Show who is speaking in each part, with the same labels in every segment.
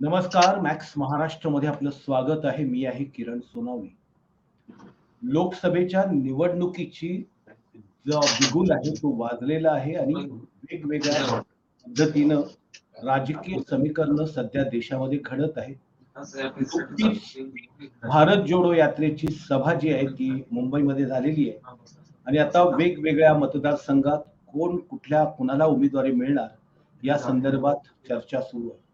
Speaker 1: नमस्कार मॅक्स महाराष्ट्रमध्ये आपलं स्वागत आहे. मी आहे किरण सोनावणे. लोकसभेच्या निवडणुकीची जो बिगुल आहे तो वाजलेला आहे आणि वेगवेगळ्या पद्धतीनं राजकीय समीकरण सध्या देशामध्ये घडत आहे भारत जोडो यात्रेची सभा जी आहे ती मुंबईमध्ये झालेली आहे. आणि आता वेगवेगळ्या मतदारसंघात कोण कुठल्या कुणाला उमेदवारी मिळणार या संदर्भात चर्चा सुरू आहे.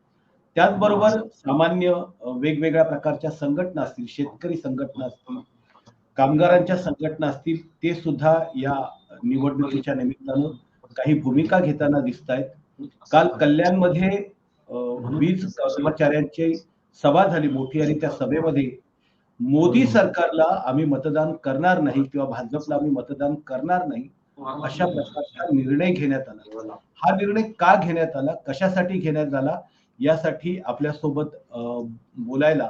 Speaker 1: त्याचबरोबर सामान्य वेगवेगळ्या प्रकारच्या संघटना असतील शेतकरी संघटना असतील कामगारांच्या संघटना असतील ते सुद्धा या निवडणुकीच्या निमित्तानं काही भूमिका घेताना दिसत आहेत काल कल्याणमध्ये वीज कर्मचाऱ्यांची सभा झाली मोठी आणि त्या सभेमध्ये. मोदी सरकारला आम्ही मतदान करणार नाही किंवा भाजपला आम्ही मतदान करणार नाही अशा प्रकारचा निर्णय घेण्यात आला. हा निर्णय का घेण्यात आला? कशासाठी घेण्यात आला? यासाठी आपल्यासोबत बोलायला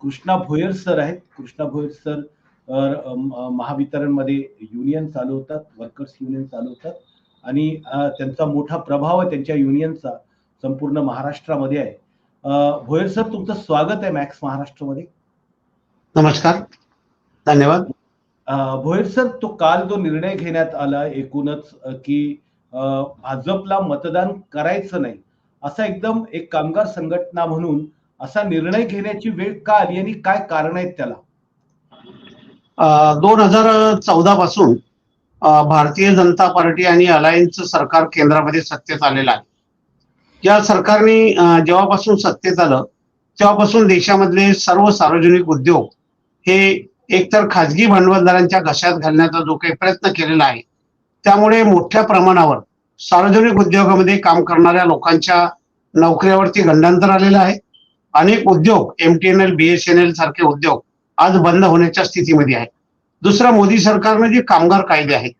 Speaker 1: कृष्णा भोयर सर आहेत. कृष्णा भोयर सर अ, म- महावितरणमध्ये युनियन चालवतात वर्कर्स युनियन चालवतात. आणि त्यांचा मोठा प्रभाव आहे त्यांच्या युनियनचा संपूर्ण महाराष्ट्रामध्ये आहे. भोयर सर तुमचं स्वागत आहे मॅक्स महाराष्ट्रामध्ये.
Speaker 2: नमस्कार. धन्यवाद.
Speaker 1: भोयर सर तो काल जो निर्णय घेण्यात आला एकूणच की भाजपला मतदान करायचं नाही असा एकदम एक कामगार संघटना म्हणून असा निर्णय घेण्याची वेळ का आली आणि काय कारण आहेत त्याला?
Speaker 2: दोन हजार चौदा पासून भारतीय जनता पार्टी आणि अलायन्स सरकार केंद्रामध्ये सत्तेत आलेलं आहे. या सरकारने जेव्हापासून सत्तेत आलं तेव्हापासून देशामधले सर्व सार्वजनिक उद्योग हे एकतर खाजगी भांडवलदारांच्या घशात घालण्याचा जो काही प्रयत्न केलेला आहे त्यामुळे मोठ्या प्रमाणावर सार्वजनिक उद्योगामध्ये काम करणाऱ्या लोकांच्या नोकऱ्यावरती गंडांतर आलेलं आहे. अनेक उद्योग M T N L B S N L सारखे उद्योग आज बंद होण्याच्या स्थितीमध्ये आहे दुसरा मोदी सरकारने जे कामगार कायदे आहेत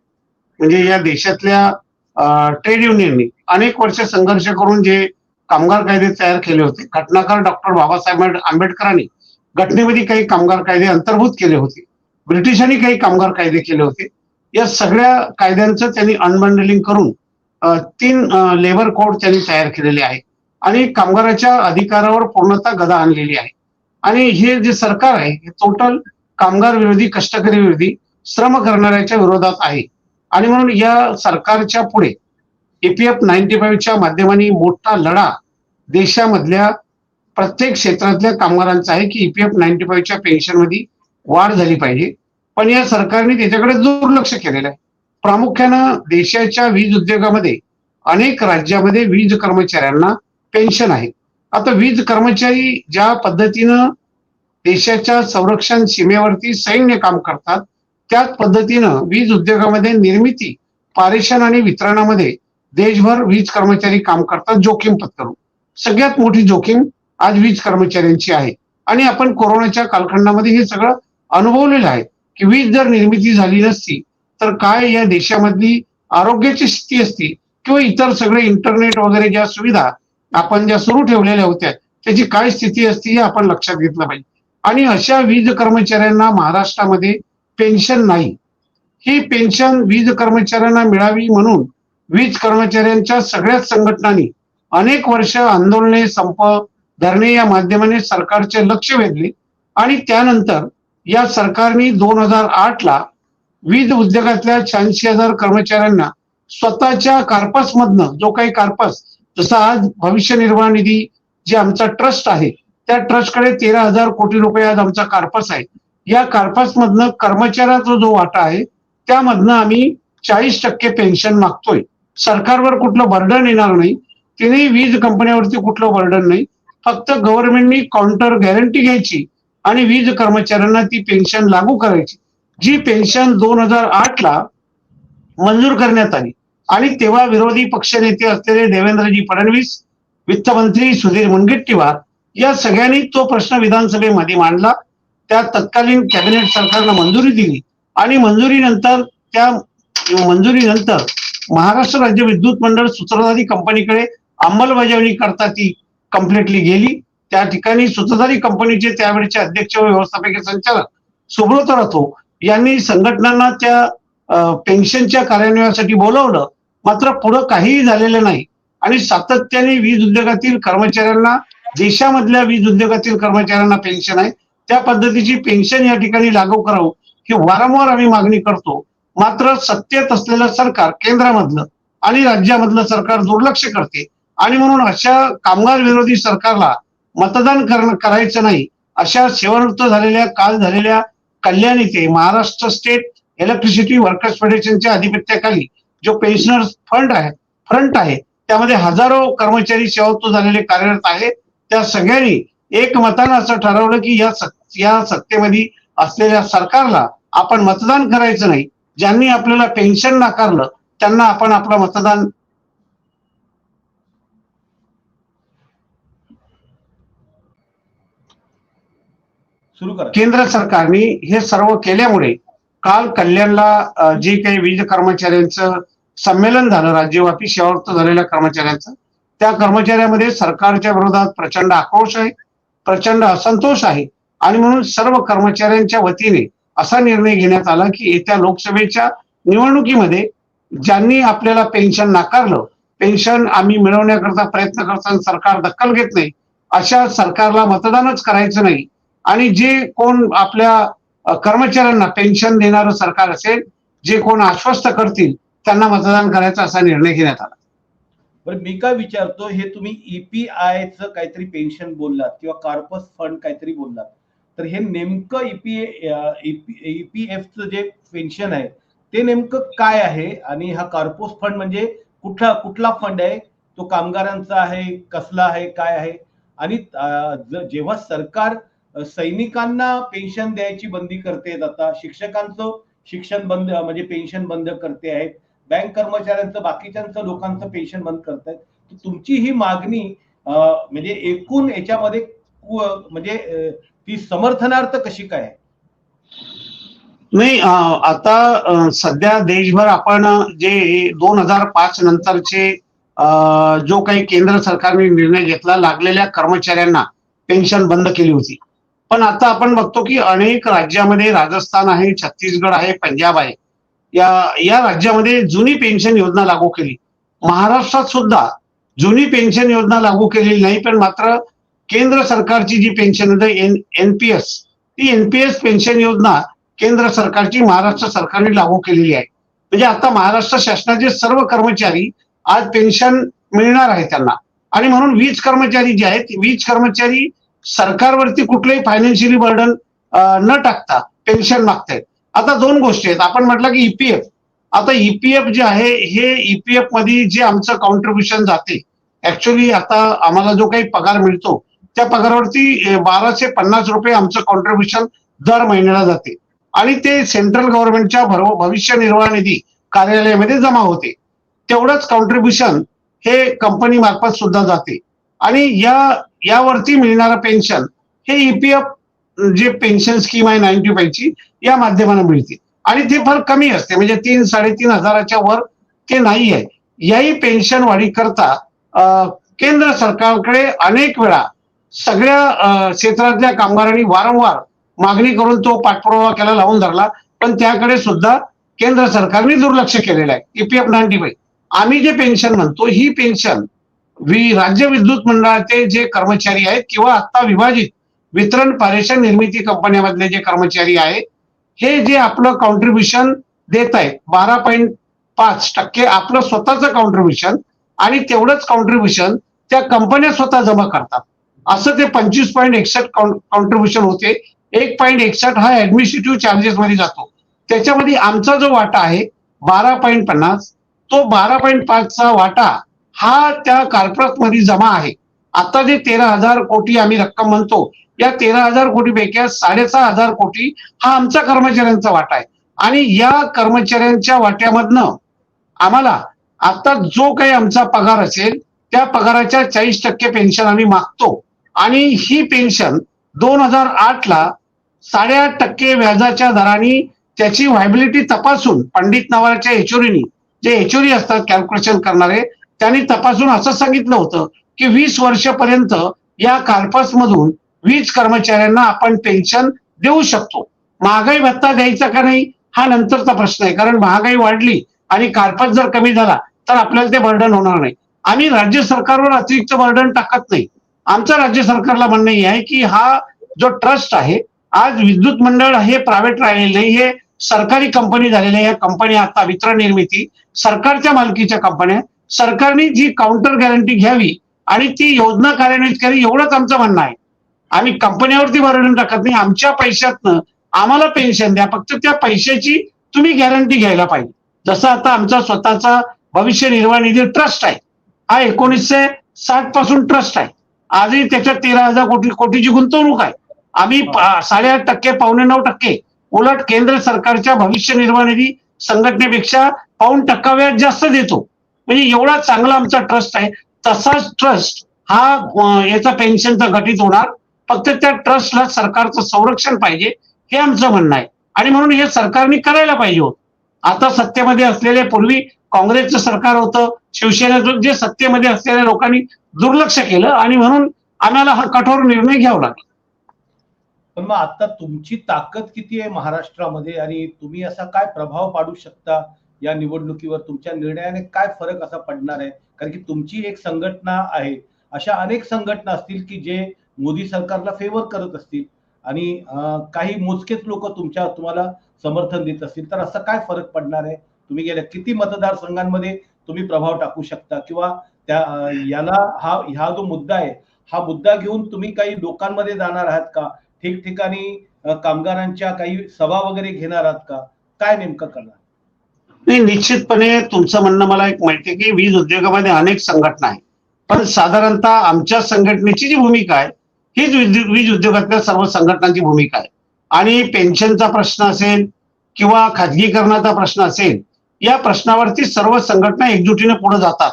Speaker 2: म्हणजे या देशातल्या ट्रेड युनियननी अनेक वर्ष संघर्ष करून जे कामगार कायदे तयार केले होते घटनाकार डॉक्टर बाबासाहेब आंबेडकरांनी घटनेमध्ये काही कामगार कायदे अंतर्भूत केले होते. ब्रिटिशांनी काही कामगार कायदे केले होते. या सगळ्या कायद्यांचं त्यांनी अनबंडलिंग करून तीन लेबर कोड त्यांनी तयार केलेले आहे. आणि कामगाराच्या अधिकारावर पूर्णतः गदा आणलेली आहे. आणि हे जे सरकार आहे हे टोटल कामगार विरोधी कष्टकरी विरोधी श्रम करणाऱ्याच्या विरोधात आहे. आणि म्हणून या सरकारच्या पुढे एपीएफ नाईन्टी फाईव्हच्या माध्यमाने मोठा लढा देशामधल्या प्रत्येक क्षेत्रातल्या कामगारांचा आहे की ईपीएफ नाईन्टी फाईव्हच्या पेन्शनमध्ये वाढ झाली पाहिजे. पण या सरकारने त्याच्याकडे दुर्लक्ष केलेलं आहे. प्रामुख्यानं देशाच्या वीज उद्योगामध्ये अनेक राज्यामध्ये वीज कर्मचाऱ्यांना पेन्शन आहे. आता वीज कर्मचारी ज्या पद्धतीनं देशाच्या संरक्षण सीमेवरती सैन्य काम करतात त्याच पद्धतीनं वीज उद्योगामध्ये निर्मिती पारेषण आणि वितरणामध्ये देशभर वीज कर्मचारी काम करतात जोखीम पत्करून. सगळ्यात मोठी जोखीम आज वीज कर्मचाऱ्यांची आहे. आणि आपण कोरोनाच्या कालखंडामध्ये हे सगळं अनुभवलेलं आहे की वीज जर निर्मिती झाली नसती तर काय या देशामधली आरोग्याची स्थिती असती किंवा इतर सगळे इंटरनेट वगैरे ज्या सुविधा आपण ज्या सुरू ठेवलेल्या होत्या त्याची काय स्थिती असती हे आपण लक्षात घेतलं पाहिजे. आणि अशा वीज कर्मचाऱ्यांना महाराष्ट्रामध्ये पेन्शन नाही. ही पेन्शन वीज कर्मचाऱ्यांना मिळावी म्हणून वीज कर्मचाऱ्यांच्या सगळ्याच संघटनांनी अनेक वर्ष आंदोलने संप धरणे या माध्यमाने सरकारचे लक्ष वेधले आणि त्यानंतर या सरकारने दोन हजार आठ ला वीज उद्योगातल्या शहाऐंशी हजार कर्मचाऱ्यांना स्वतःच्या कार्पस मधनं जो काही कार्पस जसा आज भविष्य निर्वाह निधी जे आमचा ट्रस्ट आहे त्या ट्रस्टकडे तेरा हजार कोटी रुपये आज आमचा कार्पस आहे. या कार्पस मधनं कर्मचाऱ्याचा जो वाटा आहे त्यामधनं आम्ही चाळीस टक्के पेन्शन मागतोय. सरकारवर कुठलं बर्डन येणार नाही. तिने वीज कंपन्यावरती कुठलं बर्डन नाही. फक्त गव्हर्नमेंटनी काउंटर गॅरंटी घ्यायची आणि वीज कर्मचाऱ्यांना ती पेन्शन लागू करायची. जी पेन्शन दोन हजार आठ ला मंजूर करण्यात आली. आणि तेव्हा विरोधी पक्षनेते असलेले देवेंद्रजी फडणवीस वित्तमंत्री सुधीर मुनगंटीवार या सगळ्यांनी तो प्रश्न विधानसभेमध्ये मांडला. त्या तत्कालीन कॅबिनेट सरकारनं मंजुरी दिली आणि मंजुरीनंतर त्या मंजुरीनंतर महाराष्ट्र राज्य विद्युत मंडळ सूत्रधारी कंपनीकडे अंमलबजावणी करता ती कम्प्लिटली गेली. त्या ठिकाणी सूत्रधारी कंपनीचे त्यावेळेचे अध्यक्ष व व्यवस्थापकीय संचालक सुब्रत रथो यांनी संघटनांना त्या पेन्शनच्या कार्यान्वयासाठी बोलवलं. मात्र पुढं काहीही झालेलं नाही. आणि सातत्याने वीज उद्योगातील कर्मचाऱ्यांना देशामधल्या वीज उद्योगातील कर्मचाऱ्यांना पेन्शन आहे. त्या पद्धतीची पेन्शन या ठिकाणी लागू करावं ही वारंवार आम्ही मागणी करतो. मात्र सत्तेत असलेलं सरकार केंद्रामधलं आणि राज्यामधलं सरकार दुर्लक्ष करते. आणि म्हणून अशा कामगार विरोधी सरकारला मतदान करायचं नाही. अशा शेवटचं झालेल्या काल झालेल्या कल्याण इथे महाराष्ट्र स्टेट इलेक्ट्रिसिटी वर्कर्स फेडरेशनच्या अधिपत्याखाली जो पेन्शनर्स फंड आहे फ्रंट आहे त्यामध्ये हजारो कर्मचारी सेवानिवृत्त झालेले कार्यरत आहेत. त्या सगळ्यांनी एक मतानं असं ठरवलं की या सत- या सत्तेमध्ये असलेल्या सरकारला आपण मतदान करायचं नाही. ज्यांनी आपल्याला पेन्शन नाकारलं त्यांना आपण आपलं मतदान
Speaker 1: सुरू करा.
Speaker 2: केंद्र सरकारने हे सर्व केल्यामुळे काल कल्याणला जे काही वीज कर्मचाऱ्यांचं संमेलन झालं राज्यव्यापी सेवावृत्त झालेल्या कर्मचाऱ्यांचं त्या कर्मचाऱ्यामध्ये सरकारच्या विरोधात प्रचंड आक्रोश आहे प्रचंड असंतोष आहे आणि म्हणून सर्व कर्मचाऱ्यांच्या वतीने असा निर्णय घेण्यात आला की येत्या लोकसभेच्या निवडणुकीमध्ये ज्यांनी आपल्याला पेन्शन नाकारलं पेन्शन आम्ही मिळवण्याकरता प्रयत्न करताना सरकार दखल घेत नाही अशा सरकारला मतदानच करायचं नाही आणि जे कोण आपल्या कर्मचाऱ्यांना पेन्शन देणारं सरकार असेल जे कोण आश्वस्त करतील त्यांना मतदान करायचा असा निर्णय घेण्यात आला.
Speaker 1: बरं मी काय विचारतो हे तुम्ही ईपीआय च काहीतरी पेन्शन बोललात किंवा कार्पस फंड काहीतरी बोललात. तर हे नेमकं ईपी ईपीएफचं जे पेन्शन आहे ते नेमकं काय आहे? आणि हा कार्पोस फंड म्हणजे कुठला कुठला फंड आहे? तो कामगारांचा आहे कसला आहे काय आहे? आणि जेव्हा सरकार सैनिकांना पेन्शन द्यायची बंदी करते आता. शिक्षकांचं शिक्षण बंद म्हणजे पेन्शन बंद करते आहेत बँक कर्मचाऱ्यांचं बाकीच्यांचं लोकांचं पेन्शन बंद करत आहेत तुमची ही मागणी म्हणजे एकूण याच्यामध्ये म्हणजे ती समर्थनार्थ कशी काय आहे?
Speaker 2: नाही आता सध्या देशभर आपण जे दोन हजार पाच नंतरचे जो काही केंद्र सरकारने निर्णय घेतला लागलेल्या कर्मचाऱ्यांना पेन्शन बंद केली होती. पण आता आपण बघतो की अनेक राज्यामध्ये राजस्थान आहे छत्तीसगड आहे पंजाब आहे. या या राज्यामध्ये जुनी पेन्शन योजना लागू केली. महाराष्ट्रात सुद्धा जुनी पेन्शन योजना लागू केलेली नाही पण मात्र केंद्र सरकारची जी पेन्शन आहे एन एनपीएस ती एनपीएस पेन्शन योजना केंद्र सरकारची महाराष्ट्र सरकारने लागू केलेली आहे. म्हणजे आता महाराष्ट्र शासनाचे सर्व कर्मचारी आज पेन्शन मिळणार आहे त्यांना. आणि म्हणून वीज कर्मचारी जे आहेत वीज कर्मचारी सरकारवरती कुठलंही फायनान्शियली बर्डन न टाकता पेन्शन मागतायत. आता दोन गोष्टी आहेत. आपण म्हटलं की ईपीएफ आता ईपीएफ जे आहे हे ईपीएफमध्ये जे आमचं कॉन्ट्रीब्युशन जाते ऍक्च्युली आता आम्हाला जो काही पगार मिळतो त्या पगारावरती बाराशे पन्नास रुपये आमचं कॉन्ट्रीब्युशन दर महिन्याला जाते. आणि ते सेंट्रल गव्हर्नमेंटच्या भरव भविष्य निर्वाह निधी कार्यालयामध्ये जमा होते. तेवढंच कॉन्ट्रीब्युशन हे कंपनी मार्फत सुद्धा जाते. आणि या यावरती मिळणारं पेन्शन हे ईपीएफ जे पेन्शन स्कीम आहे नाईन्टी फायची या माध्यमाने मिळते आणि ते फार कमी असते. म्हणजे तीन साडेतीन हजाराच्या वर ते नाही आहे. याही पेन्शन वाढीकरता करता केंद्र सरकारकडे अनेक वेळा सगळ्या क्षेत्रातल्या कामगारांनी वारंवार मागणी करून तो पाठपुरावा केला लावून धरला. पण त्याकडे सुद्धा केंद्र सरकारने दुर्लक्ष केलेलं आहे. ईपीएफ नाईन्टी फाईव्ह आम्ही जे पेन्शन म्हणतो ही पेन्शन वि राज्य विद्युत मंडळाचे जे कर्मचारी आहेत किंवा आता विभाजित वितरण पारेषण निर्मिती कंपन्यामधले जे कर्मचारी आहेत हे जे आपलं कॉन्ट्रीब्युशन देत आहेत बारा पॉईंट पाच टक्के आपलं स्वतःचं कॉन्ट्रीब्युशन आणि तेवढंच कॉन्ट्रीब्युशन त्या कंपन्या स्वतः जमा करतात. असं ते पंचवीस पॉईंट एकसष्ट कॉन्ट्रीब्युशन होते. एक पॉईंट एकसष्ट हा ऍडमिनिस्ट्रेटिव्ह चार्जेस मध्ये जातो. त्याच्यामध्ये आमचा जो वाटा आहे बारा पॉईंट पन्नास तो बारा पॉईंट पाचचा वाटा हा त्या कार्पोरेटमध्ये जमा आहे. आता जे तेरा हजार कोटी आम्ही रक्कम म्हणतो या तेरा हजार कोटीपैकी साडेसहा हजार कोटी हा आमचा कर्मचाऱ्यांचा वाटा आहे. आणि या कर्मचाऱ्यांच्या वाट्यामधनं आम्हाला आता जो काही आमचा पगार असेल त्या पगाराच्या चाळीस टक्के पेन्शन आम्ही मागतो. आणि ही पेन्शन दोन हजार आठ ला साडेआठ टक्के व्याजाच्या दराने त्याची व्हायबिलिटी तपासून पंडित नावाच्या एचओरीनी जे एचओरी असतात कॅल्क्युलेशन करणारे त्यांनी तपासून असं सांगितलं होतं की वीस वर्षपर्यंत या कार्पस मधून वीज कर्मचाऱ्यांना आपण पेन्शन देऊ शकतो. महागाई भत्ता द्यायचा का नाही? हा नंतरचा प्रश्न आहे. कारण महागाई वाढली आणि कार्पस जर कमी झाला तर आपल्याला ते बर्डन होणार नाही. आम्ही राज्य सरकारवर अतिरिक्त बर्डन टाकत नाही. आमचं राज्य सरकारला म्हणणं हे आहे की हा जो ट्रस्ट आहे आज विद्युत मंडळ हे प्रायव्हेट राहिलेलं हे सरकारी कंपनी झालेल्या या कंपनी आता वितरण निर्मिती सरकारच्या मालकीच्या कंपन्या आहेत. सरकारने जी काउंटर गॅरंटी घ्यावी आणि ती योजना कार्यान्वित करावी एवढंच आमचं म्हणणं आहे. आम्ही कंपन्यावरती भरून टाकत नाही आमच्या पैशातनं आम्हाला पेन्शन द्या फक्त त्या पैशाची तुम्ही गॅरंटी घ्यायला पाहिजे. जसं आता आमचा स्वतःचा भविष्य निर्वाह निधी ट्रस्ट आहे. हा एकोणीसशे साठपासून ट्रस्ट आहे. आजही त्याच्यात तेरा हजार कोटी कोटीची गुंतवणूक आहे. आम्ही साडेआठ टक्के पावणे नऊ टक्के उलट केंद्र सरकारच्या भविष्य निर्वाह निधी संघटनेपेक्षा पाऊन टक्का व्याज जास्त देतो. म्हणजे एवढा चांगला आमचा ट्रस्ट आहे. तसाच ट्रस्ट हा याचा पेन्शनचा गठीत होणार. फक्त त्या ट्रस्टला सरकारचं संरक्षण पाहिजे हे आमचं म्हणणं आहे. आणि म्हणून हे सरकारने करायला पाहिजे होत. आता सत्तेमध्ये असलेले पूर्वी काँग्रेसचं सरकार होतं. शिवसेनेचं जे सत्तेमध्ये असलेल्या लोकांनी दुर्लक्ष केलं आणि म्हणून आम्हाला हा कठोर निर्णय घ्यावा लागला.
Speaker 1: पण मग आता तुमची ताकद किती आहे महाराष्ट्रामध्ये? आणि तुम्ही असा काय प्रभाव पाडू शकता? या निवडणुकीवर तुमच्या निर्णयाने काय फरक असा पडणार आहे? कारण की तुमची एक संघटना आहे. अशा अनेक संघटना असतील की जे मोदी सरकारला फेवर करत असतील आणि काही मोजकेच लोक तुमच्या तुम्हाला समर्थन देत असतील. तर असा काय फरक पडणार आहे? तुम्ही गेल्या किती मतदारसंघांमध्ये तुम्ही प्रभाव टाकू शकता? किंवा त्या याला हा हा जो मुद्दा आहे हा मुद्दा घेऊन तुम्ही काही लोकांमध्ये जाणार आहात का? ठिकठिकाणी कामगारांच्या काही सभा वगैरे घेणार आहात का? काय नेमकं करणार?
Speaker 2: नाही निश्चितपणे तुमचं म्हणणं मला एक माहिती आहे की वीज उद्योगामध्ये अनेक संघटना आहेत. पण साधारणतः आमच्या संघटनेची जी भूमिका आहे हीच वीज उद्योगातल्या सर्व संघटनांची भूमिका आहे. आणि पेन्शनचा प्रश्न असेल किंवा खाजगीकरणाचा प्रश्न असेल या प्रश्नावरती सर्व संघटना एकजुटीने पुढे जातात.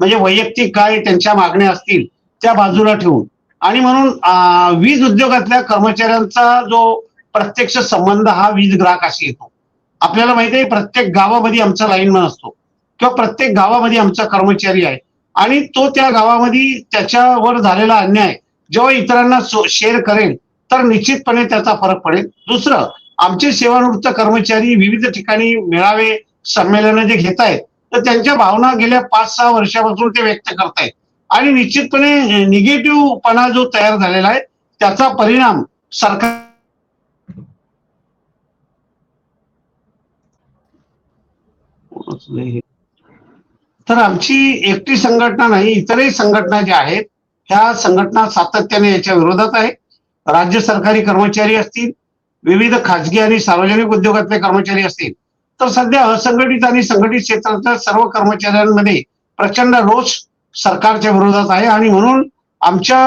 Speaker 2: म्हणजे वैयक्तिक काय त्यांच्या मागण्या असतील त्या बाजूला ठेवून. आणि म्हणून वीज उद्योगातल्या कर्मचाऱ्यांचा जो प्रत्यक्ष संबंध हा वीज ग्राहकाशी येतो. आपल्याला माहिती आहे प्रत्येक गावामध्ये आमचा लाईनमन असतो. किंवा प्रत्येक गावामध्ये आमचा कर्मचारी आहे. आणि तो त्या गावामध्ये त्याच्यावर झालेला अन्याय जेव्हा इतरांना शेअर करेल तर निश्चितपणे त्याचा फरक पडेल. दुसरं आमचे सेवानिवृत्त कर्मचारी विविध ठिकाणी मेळावे संमेलनं जे घेत आहेत तर त्यांच्या भावना गेल्या पाच सहा वर्षापासून ते व्यक्त करतायत आणि निश्चितपणे निगेटिव्हपणा जो तयार झालेला आहे त्याचा परिणाम सरकार तर आमची एकटी संघटना नाही इतरही संघटना ज्या आहेत ह्या संघटना सातत्याने याच्या विरोधात आहे राज्य सरकारी कर्मचारी असतील विविध खाजगी आणि सार्वजनिक उद्योगातले कर्मचारी असतील. तर सध्या असंघटित आणि संघटित क्षेत्रातल्या सर्व कर्मचाऱ्यांमध्ये प्रचंड रोष सरकारच्या विरोधात आहे आणि म्हणून आमच्या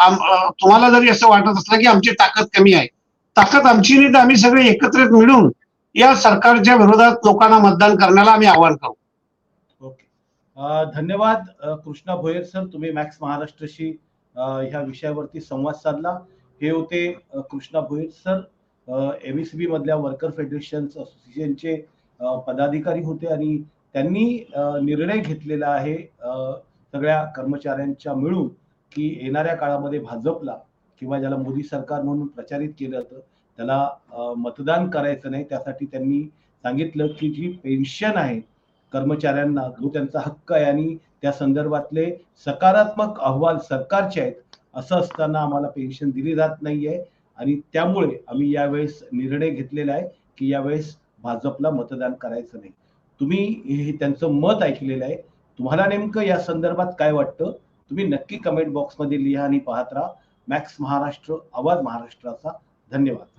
Speaker 2: आम- तुम्हाला जरी असं वाटत असलं की आमची ताकद कमी आहे. ताकद आमची नाही तर आम्ही सगळे एकत्रित मिळून या सरकारच्या विरोधात लोकांना मतदान करण्याला आम्ही आवाहन करू.
Speaker 1: धन्यवाद कृष्णा भोयर सर तुम्ही मॅक्स महाराष्ट्रशी ह्या विषयावरती संवाद साधला. हे होते कृष्णा भोयर सर एमईसीबी मधल्या वर्कर फेडरेशन असोसिएशनचे पदाधिकारी होते आणि त्यांनी निर्णय घेतलेला आहे सगळ्या कर्मचाऱ्यांच्या मिळून की येणाऱ्या काळामध्ये भाजपला किंवा ज्याला मोदी सरकार म्हणून प्रचारित केलं जातं त्याला मतदान करायचं नाही त्यासाठी त्यांनी सांगितलं की जी पेन्शन आहे कर्मचाऱ्यांना जो त्यांचा हक्क आहे आणि त्या संदर्भातले सकारात्मक अहवाल सरकारचे आहेत असं असताना आम्हाला पेन्शन दिली जात नाहीये. आणि त्यामुळे आम्ही यावेळेस निर्णय घेतलेला आहे की यावेळेस भाजपला मतदान करायचं नाही. तुम्ही हे त्यांचं मत ऐकलेलं आहे. तुम्हाला नेमकं या संदर्भात काय वाटतं? तुम्ही नक्की कमेंट बॉक्समध्ये लिहा आणि पाहत राहा. मॅक्स महाराष्ट्र आवाज महाराष्ट्राचा. धन्यवाद.